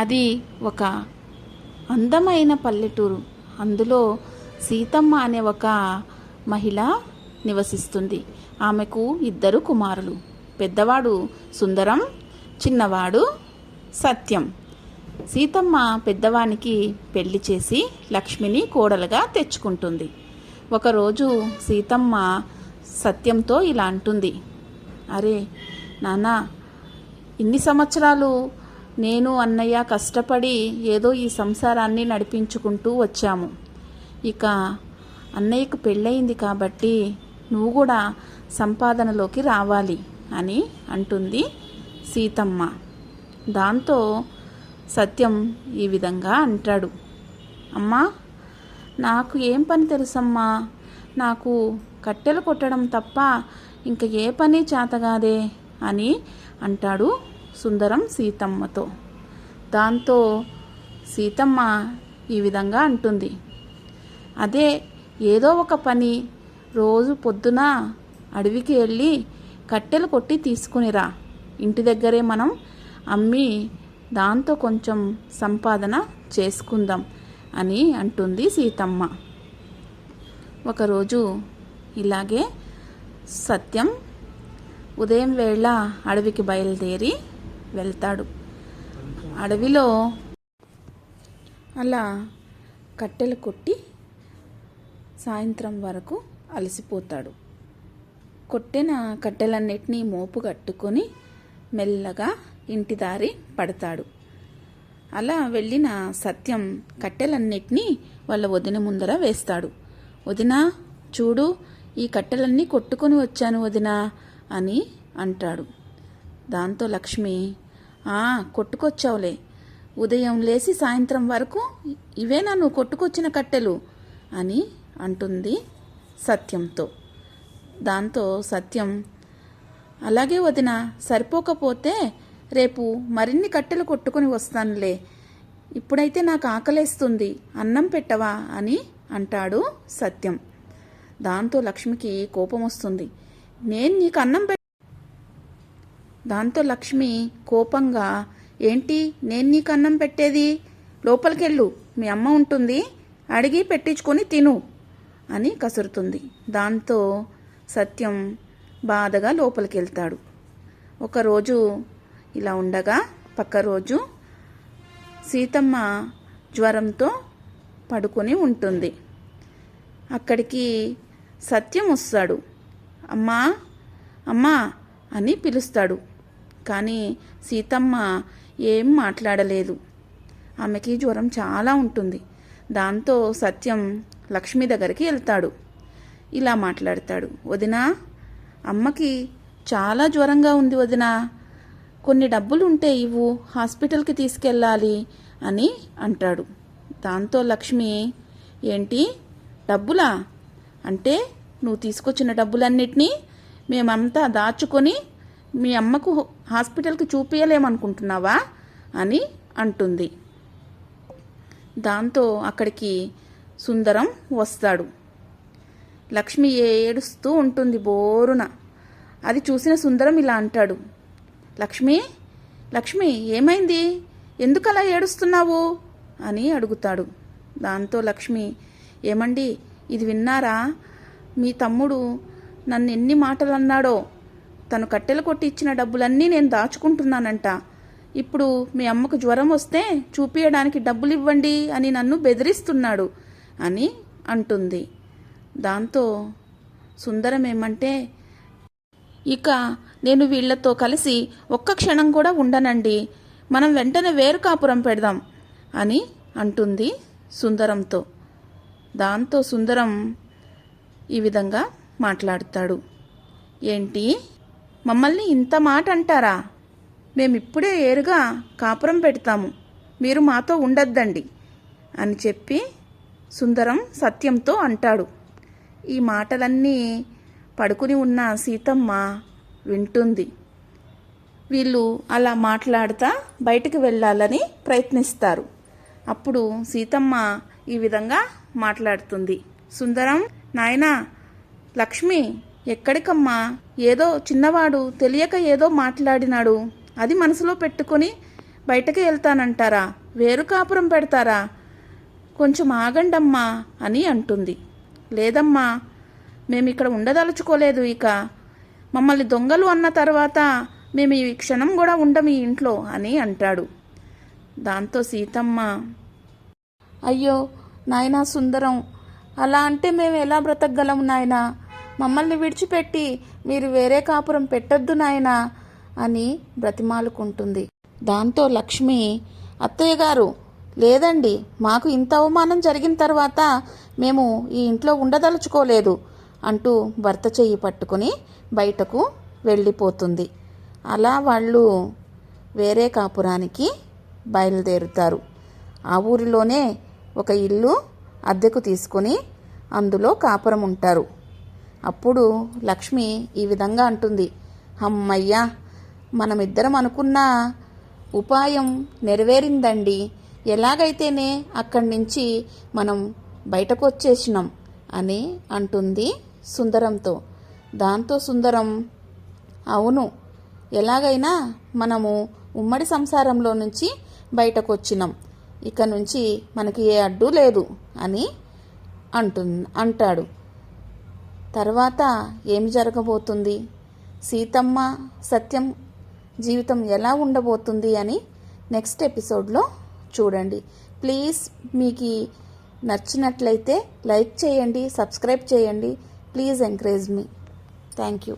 అది ఒక అందమైన పల్లెటూరు. అందులో సీతమ్మ అనే ఒక మహిళ నివసిస్తుంది. ఆమెకు ఇద్దరు కుమారులు. పెద్దవాడు సుందరం చిన్నవాడు సత్యం. సీతమ్మ పెద్దవానికి పెళ్ళి చేసి లక్ష్మిని కోడలుగా తెచ్చుకుంటుంది. ఒకరోజు సీతమ్మ సత్యంతో ఇలా అంటుంది. అరే నాన్న ఇన్ని సంవత్సరాలు నేను అన్నయ్య కష్టపడి ఏదో ఈ సంసారాన్ని నడిపించుకుంటూ వచ్చాము. ఇక అన్నయ్యకు పెళ్ళయింది కాబట్టి నువ్వు కూడా సంపాదనలోకి రావాలి అని అంటుంది సీతమ్మ. దాంతో సత్యం ఈ విధంగా అంటాడు. అమ్మా నాకు ఏం పని తెలుసమ్మా? నాకు కట్టెలు కొట్టడం తప్ప ఇంక ఏ పని చేతగాదే అని అంటాడు సుందరం సీతమ్మతో. దాంతో సీతమ్మ ఈ విధంగా అంటుంది. అదే ఏదో ఒక పని రోజు పొద్దున అడవికి వెళ్ళి కట్టెలు కొట్టి తీసుకునిరా. ఇంటి దగ్గరే మనం అమ్మి దాంతో కొంచెం సంపాదన చేసుకుందాం అని అంటుంది సీతమ్మ. ఒకరోజు ఇలాగే సత్యం ఉదయం వేళ అడవికి బయలుదేరి వెళ్తాడు. అడవిలో అలా కట్టెలు కొట్టి సాయంత్రం వరకు అలసిపోతాడు. కొట్టిన కట్టెలన్నిటినీ మోపు కట్టుకొని మెల్లగా ఇంటి దారి పడతాడు. అలా వెళ్ళిన సత్యం కట్టెలన్నిటినీ వాళ్ళ వదిన ముందర వేస్తాడు. వదినా చూడు ఈ కట్టెలన్నీ కొట్టుకొని వచ్చాను వదినా అని అంటాడు. దాంతో లక్ష్మి ఆ కొట్టుకొచ్చావులే. ఉదయం లేచి సాయంత్రం వరకు ఇవేనా నువ్వు కొట్టుకొచ్చిన కట్టెలు? అని అంటుంది సత్యంతో. దాంతో సత్యం అలాగే వదిన సరిపోకపోతే రేపు మరిన్ని కట్టెలు కొట్టుకొని వస్తానులే. ఇప్పుడైతే నాకు ఆకలేస్తుంది. అన్నం పెట్టవా? అని అంటాడు సత్యం. దాంతో లక్ష్మికి కోపం వస్తుంది నేను నీకు అన్నం పెట్ట దాంతో లక్ష్మి కోపంగా ఏంటి? నేను నీకు అన్నం పెట్టేది? లోపలికెళ్ళు. మీ అమ్మ ఉంటుంది. అడిగి పెట్టించుకొని తిను. అని కసురుతుంది. దాంతో సత్యం బాధగా లోపలికి వెళ్తాడు ఒకరోజు ఇలా ఉండగా పక్క రోజు సీతమ్మ జ్వరంతో పడుకొని ఉంటుంది. అక్కడికి సత్యం వస్తాడు. అమ్మా అమ్మా అని పిలుస్తాడు. కానీ సీతమ్మ ఏం మాట్లాడలేదు. ఆమెకి జ్వరం చాలా ఉంటుంది. దాంతో సత్యం లక్ష్మి దగ్గరికి వెళ్తాడు. ఇలా మాట్లాడతాడు. వదినా అమ్మకి చాలా జ్వరంగా ఉంది వదినా. కొన్ని డబ్బులు ఉంటే ఇవ్వు హాస్పిటల్కి తీసుకెళ్ళాలి అని అంటాడు. దాంతో లక్ష్మి ఏంటి? డబ్బులా? అంటే నువ్వు తీసుకొచ్చిన డబ్బులన్నిటినీ మేమంతా దాచుకొని మీ అమ్మకు హాస్పిటల్కి చూపించలేమనుకుంటున్నావా అని అంటుంది. దాంతో అక్కడికి సుందరం వస్తాడు. లక్ష్మి ఏడుస్తూ ఉంటుంది బోరున. అది చూసిన సుందరం ఇలా అంటాడు. లక్ష్మి లక్ష్మి ఏమైంది? ఎందుకు అలా ఏడుస్తున్నావు? అని అడుగుతాడు. దాంతో లక్ష్మి ఏమండి ఇది విన్నారా? మీ తమ్ముడు నన్ను ఎన్ని మాటలు అన్నాడో తను కట్టెలు కొట్టి ఇచ్చిన డబ్బులన్నీ నేను దాచుకుంటున్నానంట. ఇప్పుడు మీ అమ్మకు జ్వరం వస్తే చూపించడానికి డబ్బులు ఇవ్వండి అని నన్ను బెదిరిస్తున్నాడు అని అంటుంది. దాంతో సుందరం ఏమంటే ఇక నేను వీళ్ళతో కలిసి ఒక్క క్షణం కూడా ఉండనండి. మనం వెంటనే వేరు కాపురం పెడదాం అని అంటుంది సుందరంతో. దాంతో సుందరం ఈ విధంగా మాట్లాడతాడు. ఏంటి? మమ్మల్ని ఇంత మాట అంటారా? మేమిప్పుడే ఏరుగా కాపురం పెడతాము. మీరు మాతో ఉండొద్దండి అని చెప్పి సుందరం సత్యంతో అంటాడు. ఈ మాటలన్నీ పడుకుని ఉన్న సీతమ్మ వింటుంది. వీళ్ళు అలా మాట్లాడుతా బయటికి వెళ్ళాలని ప్రయత్నిస్తారు. అప్పుడు సీతమ్మ ఈ విధంగా మాట్లాడుతుంది. సుందరం నాయనా లక్ష్మి ఎక్కడికమ్మా? ఏదో చిన్నవాడు తెలియక ఏదో మాట్లాడినాడు. అది మనసులో పెట్టుకొని బయటకి వెళ్తానంటారా? వేరు కాపురం పెడతారా? కొంచెం ఆగండమ్మా అని అంటుంది. లేదమ్మా మేము ఇక్కడ ఉండదలుచుకోలేదు ఇక. మమ్మల్ని దొంగలు అన్న తర్వాత మేము ఈ క్షణం కూడా ఉండం ఈ ఇంట్లో అని అంటాడు. దాంతో సీతమ్మ అయ్యో నాయనా సుందరం అలా అంటే మేము ఎలా బ్రతకగలం నాయనా? మమ్మల్ని విడిచిపెట్టి మీరు వేరే కాపురం పెట్టొద్దు నాయనా అని బ్రతిమాలుకుంటుంది. దాంతో లక్ష్మి అత్తయ్య గారు లేదండి మాకు ఇంత అవమానం జరిగిన తర్వాత మేము ఈ ఇంట్లో ఉండదలుచుకోలేదు అంటూ భర్త చెయ్యి పట్టుకుని బయటకు వెళ్ళిపోతుంది. అలా వాళ్ళు వేరే కాపురానికి బయలుదేరుతారు. ఆ ఊరిలోనే ఒక ఇల్లు అద్దెకు తీసుకొని అందులో కాపురం ఉంటారు అప్పుడు లక్ష్మి ఈ విధంగా అంటుంది అమ్మయ్యా మనమిద్దరం అనుకున్న ఉపాయం నెరవేరిందండి. ఎలాగైతేనే అక్కడి నుంచి మనం బయటకు వచ్చేసినాం అని అంటుంది సుందరంతో. దాంతో సుందరం అవును ఎలాగైనా మనము ఉమ్మడి సంసారంలో నుంచి బయటకు వచ్చినాం ఇక నుంచి మనకి ఏ అడ్డు లేదు అని అంటు అంటాడు. తర్వాత ఏమి జరగబోతుంది? సీతమ్మ సత్యం జీవితం ఎలా ఉండబోతుంది అని నెక్స్ట్ ఎపిసోడ్లో చూడండి. ప్లీజ్ మీకు నచ్చినట్లయితే లైక్ చేయండి సబ్స్క్రైబ్ చేయండి. Please encourage me. Thank you.